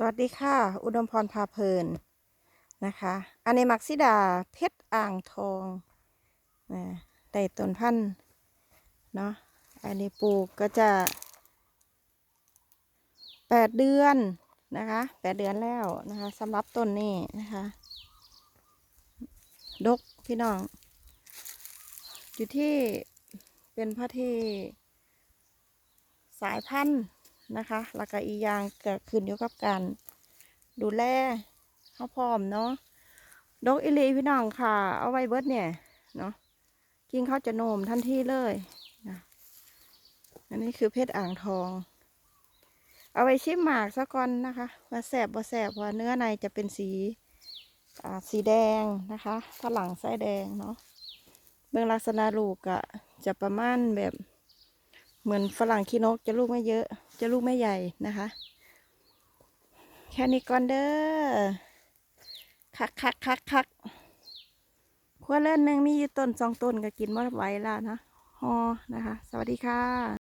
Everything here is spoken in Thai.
สวัสดีค่ะ อุดมพรพาเพลินนะคะ อันนี้มักซิดาเพชรอ่างทองนะได้ต้นพันธุ์เนาะอันนี้ปลูกก็จะแปดเดือนนะคะแปดเดือนแล้วนะคะสำหรับต้นนี้นะคะดกพี่น้อง อยู่ที่เป็นพระที่สายพันธุ์ นะคะแล้วก็อีกอย่างเกิดขึ้นอยู่กับการดูแลเขาพร้อมเนาะดกอิลีพี่น้องค่ะ เอาไว้เบิดเนี่ยเนาะกินเขาจะโนมทันทีเลยนะอันนี้คือเพชรอ่างทอง เอาไว้ชิมหมากซะก่อนนะคะว่าแสบบ่แสบว่าเนื้อในจะเป็นสีอ่าสีแดงนะคะฝรั่งไส้แดงเนาะเบื้องลักษณะลูกอะจะประมาณแบบ เหมือนฝรั่งขี้นกจะลูกไม่เยอะ จะลูกไม่ใหญ่นะคะ แค่นี้ก่อนเด้อคักคักคักคักขั้วเล่นหนึ่งมีอยู่ต้นสองต้นก็กินมาไหวแล้วนะฮอนะคะ สวัสดีค่ะ